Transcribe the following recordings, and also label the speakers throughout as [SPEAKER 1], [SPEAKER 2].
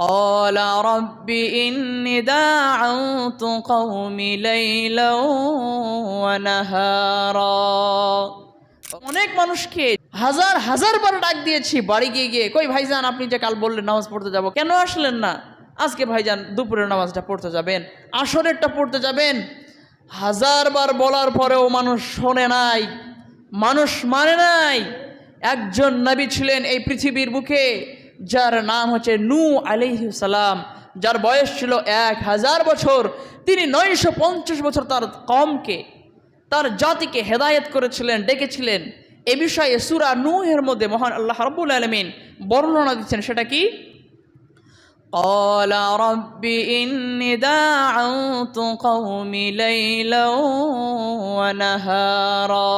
[SPEAKER 1] قال رب إني دعوت قومي ليلا ونهارا অনেক মানুষকে হাজার হাজার বার ডাক দিয়েছি বাড়ি গিয়ে গিয়ে কই ভাইজান আপনি যে কাল বললেন নামাজ পড়তে যাব কেন আসলেন না আজকে ভাইজান দুপুরের নামাজটা পড়তে যাবেন আসরেরটা পড়তে যাবেন হাজার বার বলার পরেও মানুষ শোনে নাই মানুষ মানে নাই একজন নবী ছিলেন এই পৃথিবীর বুকে যার নাম হচ্ছে নূ সালাম যার বয়স ছিল এক হাজার বছর তিনি নয়শো পঞ্চাশ বছর তার কমকে তার জাতিকে হেদায়েত করেছিলেন ডেকেছিলেন এ বিষয়ে সুরা নূহের মধ্যে মহান আল্লাহ রব্বুল আলমিন বর্ণনা দিচ্ছেন সেটা কি قال رب إني دعوت قومي ليلا ونهارا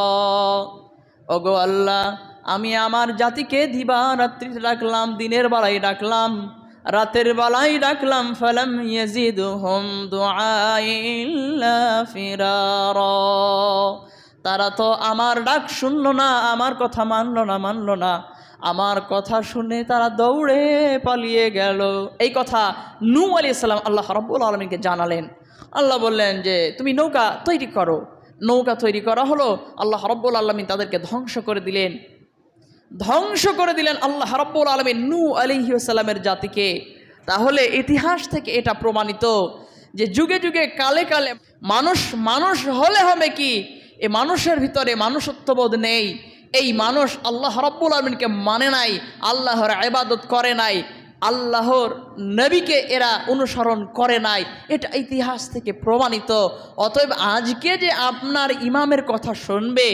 [SPEAKER 1] ওগো আল্লাহ আমি আমার জাতিকে দিবা রাত্রি ডাকলাম, দিনের বেলায় ডাকলাম, রাতের বেলায় ডাকলাম, ফালাম ইয়াজিদুহুম দুআই ইল্লা ফিরারা। তারা তো আমার ডাক শুনল না, আমার কথা মানলো না মানলো না। আমার কথা শুনে তারা দৌড়ে পালিয়ে গেল। এই কথা নূ আলি সাল্লাম আল্লাহ রব্বুল আলমীকে জানালেন। আল্লাহ বললেন যে, তুমি নৌকা তৈরি করো। নৌকা তৈরি করা হলো, আল্লাহ রব্বুল আলমী তাদেরকে ধ্বংস করে দিলেন। ধ্বংস করে দিলেন আল্লাহ রব্বুল আলমী নূ আলিহাসাল্লামের জাতিকে। তাহলে ইতিহাস থেকে এটা প্রমাণিত যে যুগে যুগে কালে কালে মানুষ মানুষ হলে হবে কি? এ মানুষের ভিতরে মানুষত্ববোধ নেই। এই মানুষ আল্লাহ রব্বুল আলমিনকে মানে নাই, আল্লাহর আবাদত করে নাই, আল্লাহর নবীকে এরা অনুসরণ করে নাই। এটা ইতিহাস থেকে প্রমাণিত। অতএব আজকে যে আপনার ইমামের কথা শুনবে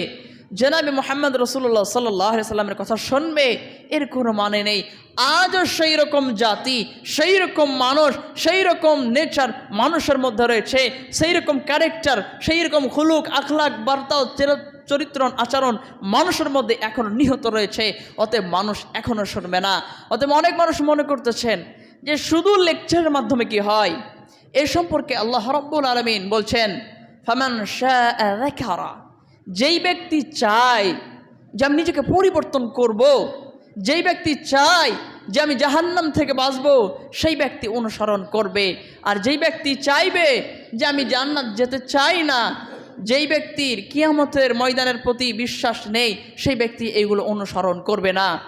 [SPEAKER 1] জনাবি মোহাম্মদ রসুল্লাহ সাল্লাহ সাল্লামের কথা শুনবে, এর কোনো মানে নেই। আজও সেই রকম জাতি সেই রকম মানুষ সেই রকম নেচার মানুষের মধ্যে রয়েছে সেই রকম ক্যারেক্টার সেই রকম হুলুক, আখলাক, বার্তাও, চের- চরিত্র, আচরণ মানুষের মধ্যে এখনও নিহত রয়েছে। অতএব মানুষ এখনও শুনবে না। অতএব অনেক মানুষ মনে করতেছেন যে শুধু লেকচারের মাধ্যমে কি হয়? এ সম্পর্কে আল্লাহ রব্বুল আলমিন বলছেন, ফামান শাহ যেই ব্যক্তি চায় যে আমি নিজেকে পরিবর্তন করব। যেই ব্যক্তি চায় যে আমি জাহান্নাম থেকে বাঁচব, সেই ব্যক্তি অনুসরণ করবে আর যেই ব্যক্তি চাইবে যে আমি জান্নাত যেতে চাই না, যেই ব্যক্তির কিয়ামতের ময়দানের প্রতি বিশ্বাস নেই, সেই ব্যক্তি এইগুলো অনুসরণ করবে না